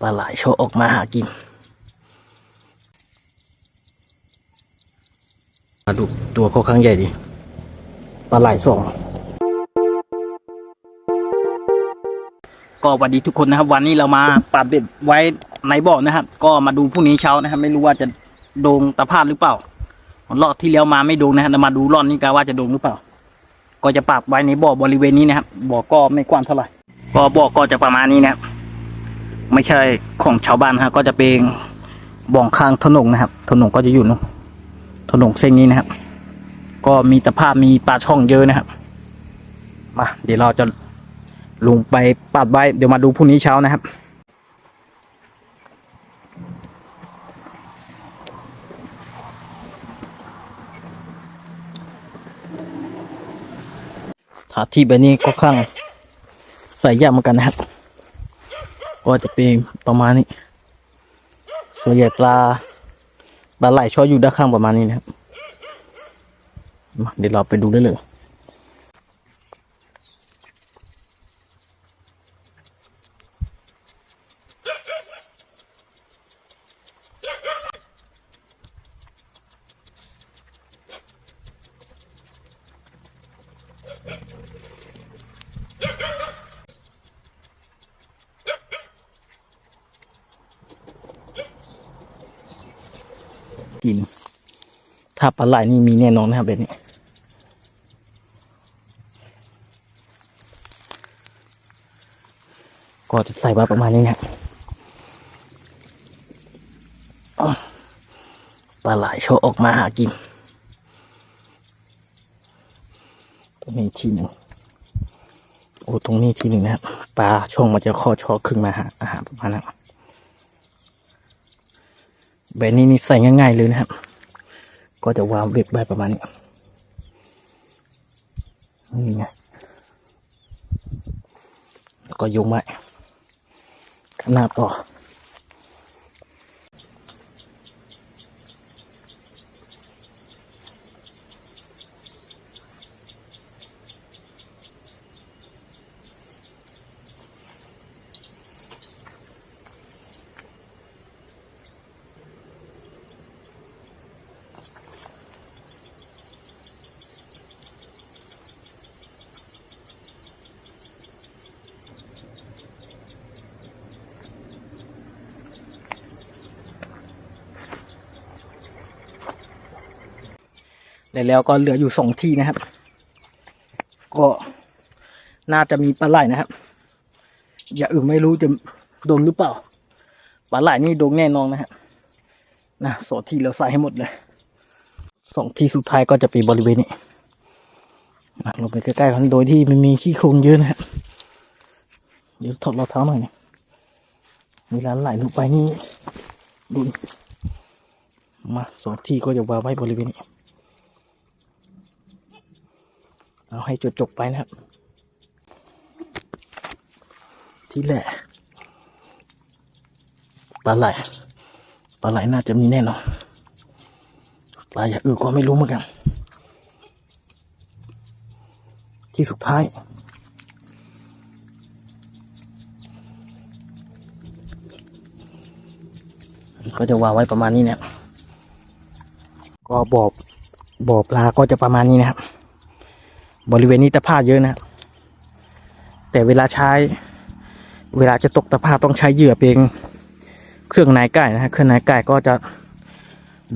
ปลาไหลโชว์ออกมาหากินมาดูตัวเขาครั้างใหญ่ดีปลาไหลสองก็สวัสดีทุกคนนะครับ วันนี้เรามาปาดเบ็ดไว้ในบ่อนะครับ ก็มาดูพรุ่งนี้เช้านะครับ ไม่รู้ว่าจะโดงตะพาดหรือเปล่ารอบที่แล้วมาไม่โดงนะครับมาดูรอบนี้กันว่าจะโดงหรือเปล่า ก็จะปาดไว้ในบ่อบริเวณนี้นะครับบ่อก็ไม่กว้างเท่าไหร่ก็บ่อก็จะประมาณนี้นะครับ ไม่ใช่ของชาวบ้านนะครับก็จะเป็นบ่องข้างถนนนะครับ ถนนก็จะอยู่เนอะถนนเส้นนี้นะครับ ก็มีตะภาพมีปลาช่องเยอะนะครับมาเดี๋ยวเราจะลงไปปัดไว้เดี๋ยวมาดูพรุ่งนี้เช้านะครับถาที่แบบนี้ก็ข้างใส่ยากเหมือนกันนะครับ ก็จะเป็นประมาณนี้ส่วนใหญ่ปลาปลาไหลชอบอยู่ด้านข้างประมาณนี้นะครับเดี๋ยวเราไปดูได้เลย กิน ถ้าปลาไหลนี่มีแน่นอนนะครับแบบนี้ก็จะใส่ไว้ประมาณนี้นะปลาไหลโชว์ออกมาหากินตรงนี้ทีหนึ่งโอ้ตรงนี้ทีหนึ่งนะครับปลาช่วงมันจะข้อชอขึ้นมาหาอาหารประมาณนั้น แบบนี้นี่ใส่ง่าย ๆ เลยนะครับ ก็จะวางเบ็ดไว้ประมาณนี้นี่ไงก็ยุงไว้ข้างหน้าต่อ แล้วแล้วก็เหลืออยู่สองที่นะครับ ก็น่าจะมีปลาไหลนะครับ อย่าอื่นไม่รู้จะโดนหรือเปล่าปลาไหลนี่โดนแน่นอนนะฮะนะสองที่เราใส่ให้หมดเลยสองที่สุดท้ายก็จะเป็นบริเวณนี้นะลงไปใกล้ๆกันโดยที่มันมีขี้โคลนเยอะนะฮะเดี๋ยวถอดรองเท้าหน่อยนะเวลาไหลลงไปนี่ดูนมาสองที่ก็จะวางไว้บริเวณนี้ เอาให้จดจบไปนะครับ ที่แหละปลาไหลปลาไหลน่าจะมีแน่นอนปลาอย่างอื่นก็ไม่รู้เหมือนกัน ที่สุดท้าย ก็จะวางไว้ประมาณนี้เนี่ย ก็บอบ่อปลาก็จะประมาณนี้นะครับ บริเวณนี้ตะภาพเยอะนะครับแต่เวลาใช้ เวลาจะตกตะภาพต้องใช้เหยื่อเป็นเครื่องนายไก่นะฮะเครื่องนายไก่ก็จะ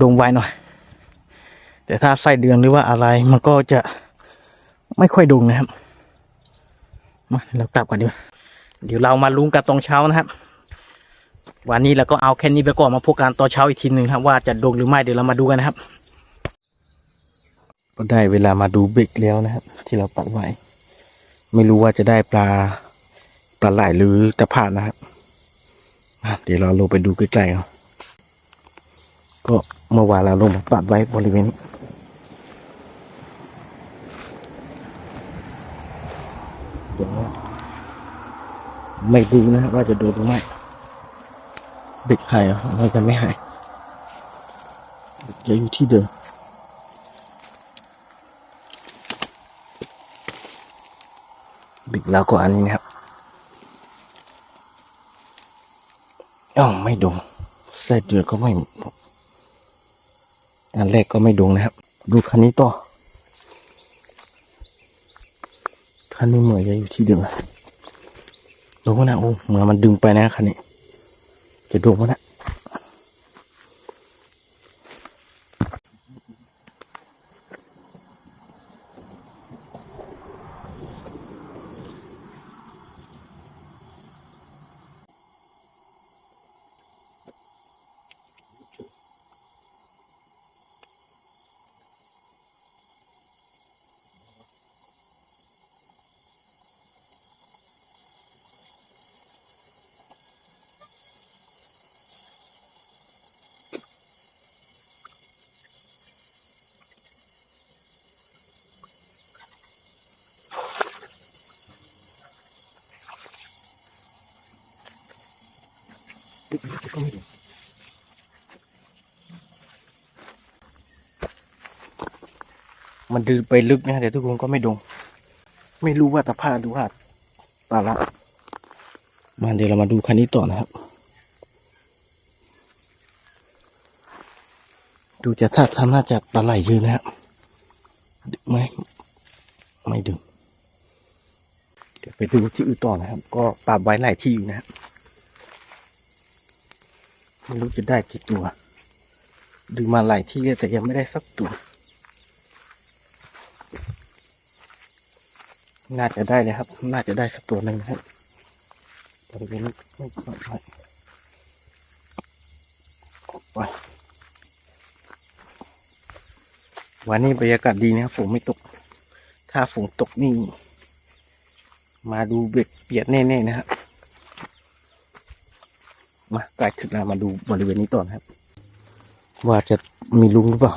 ดงไวหน่อย แต่ถ้าไส้เดือนหรือว่าอะไรมันก็จะไม่ค่อยดงนะครับมาเรากลับกันดีกว่าเดี๋ยวเรามาลุ้นกันตอนเช้านะครับ วันนี้เราก็เอาแค่นี้ไปก่อนมาพบกันตอนเช้าอีกทีหนึ่งครับว่าจะดงหรือไม่เดี๋ยวเรามาดูกันนะครับ ก็ได้เวลามาดูเบรกแล้วนะครับ ที่เราปัดไว้ ไม่รู้ว่าจะได้ปลาปลาไหลหรือตะพานนะครับเดี๋ยวเราลงไปดูใกล้ๆก็เมื่อวานเราลงมาปัดไว้บริเวณนี้เดี๋ยวไม่ดูนะครับว่าจะโดนหรือไม่เบรกหายเหรอไม่จะไม่หายเบรกจะอยู่ที่เดิม บิกแล้วก็อันนี้นะครับอ้าวไม่ดงไส้เดือนก็ไม่อันแรกก็ไม่ดงนะครับ ดูคันนี้ต่อคันนี้เหมือนจะอยู่ที่เดิมนะดูว่านะโอ้เหมือนมันดึงไปนะคันนี้จะดูว่านะ ก็ไม่ดูมันดื้อไปลึกนะแต่ทุกคนก็ไม่ดง ไม่รู้ว่าตะพาหรือว่าปลาละ มาเดี๋ยวเรามาดูคันนี้ต่อนะครับ ดูจะท่าทางน่าจะปลาไหลยอะนะครับดึกไหมไม่ดึงเดี๋ยวไปดูที่อื่นต่อนะครับ ก็ปลาไว้หลายที่อยู่นะครับ ไม่รู้จะได้กี่ตัว ดึงมาหลายที่แต่ยังไม่ได้สักตัว น่าจะได้เลยครับ น่าจะได้สักตัวหนึ่งนะครับบริเวณนี้ไม่ปลอดภัยออกวันนี้บรรยากาศดีนะครับฝนไม่ตก ถ้าฝนตกนี่ มาดูเบ็ดเปียกแน่ๆนะครับ มาใกล้ถึงแล้วมาดูบริเวณนี้ต่อนะครับ ว่าจะมีลุงหรือเปล่า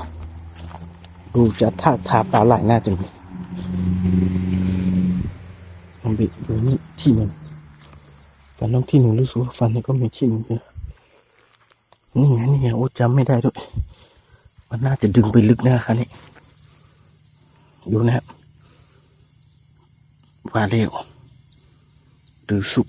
ดูจะท่าทาปลาไหลน่าจะมีมันเบ็ดอยู่นี่ที่หนึ่งฟันน้องที่หนึ่งรู้สึกว่าฟันนี่ก็มีที่หนึ่งเยอะนี่ไงนี่ไงโอ้จำไม่ได้ด้วยมันน่าจะดึงไปลึกนะครับนี่ดูนะครับว่าเร็วหรือสุก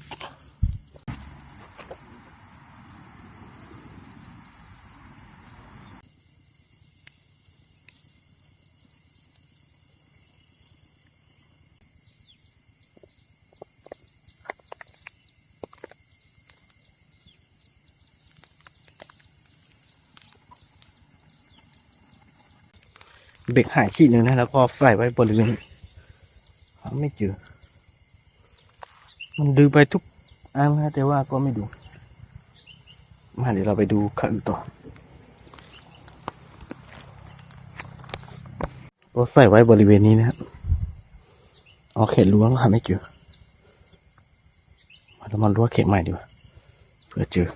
เบรกหายที่หนึ่งนะแล้วก็ใส่ไว้บริเวณหาไม่เจอ มันดื้อไปทุกอันนะแต่ว่าก็ไม่ดู มาเดี๋ยวเราไปดูข้างอื่นต่อก็ใส่ไว้บริเวณนี้นะครับเอาเขตล้วงหาไม่เจอ มาเรามาล้วงเขตใหม่ดีกว่าเพื่อเจอ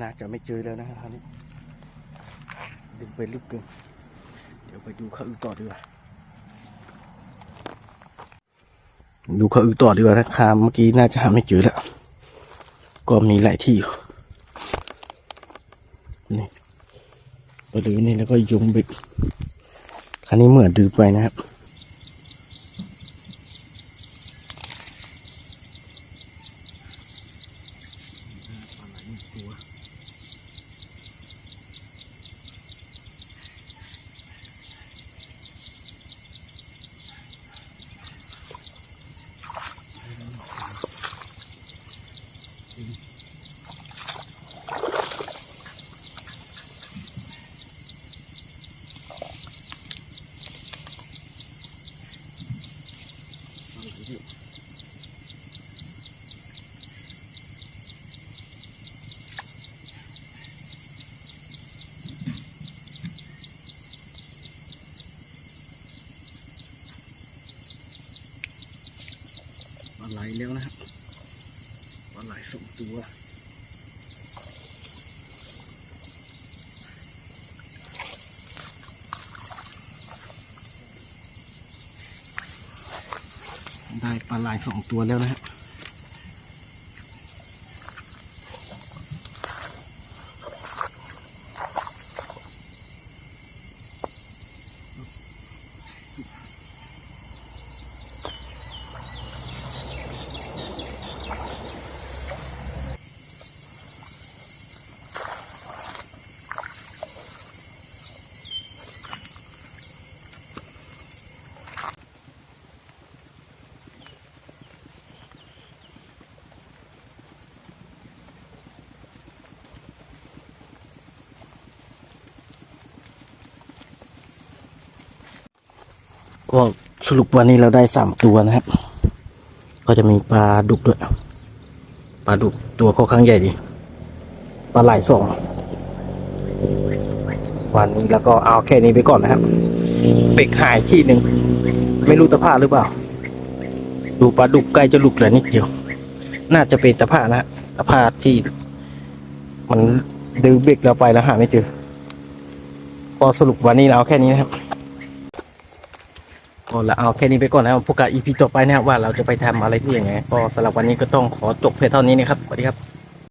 น่าจะไม่เจอแล้วนะครับนี้ดึงไปลึกเกินเดี๋ยวไปดูข้าอื่นต่อดีกว่าดูข้าอื่นต่อดีกว่านะครับเมื่อกี้น่าจะหาไม่เจอแล้ว ก็มีหลายที่อยู่นี่บริเวณนี้แล้วก็ยงบิกคันนี้เหมือนดื้อไปนะครับ ปลา ไหลแล้วนะครับปลาไหลสองตัวได้ปลาไหลสองตัวแล้วนะครับ ก็สรุปวันนี้เราได้สามตัวนะครับ ก็จะมีปลาดุกด้วย ปลาดุกตัวค่อนข้างใหญ่ดี ปลาไหลสองวันนี้แล้วก็เอาแค่นี้ไปก่อนนะครับ เป็กหายที่หนึ่ง ไม่รู้ตะผ้าหรือเปล่า ดูปลาดุกใกล้จะหลุดเหลือนิดเดียว น่าจะเป็นตะผ้านะตะผ้าที่ มันดื้อเบรกเราไปแล้วหาไม่เจอ พอสรุปวันนี้เราเอาแค่นี้นะครับ ก็ละเอาแค่นี้ไปก่อนนะครับพวกกับอีพีต่อไปนะครับว่าเราจะไปทำอะไรที่ยังไงก็สำหรับวันนี้ก็ต้องขอจบเพียงเท่านี้นะครับสวัสดีครับ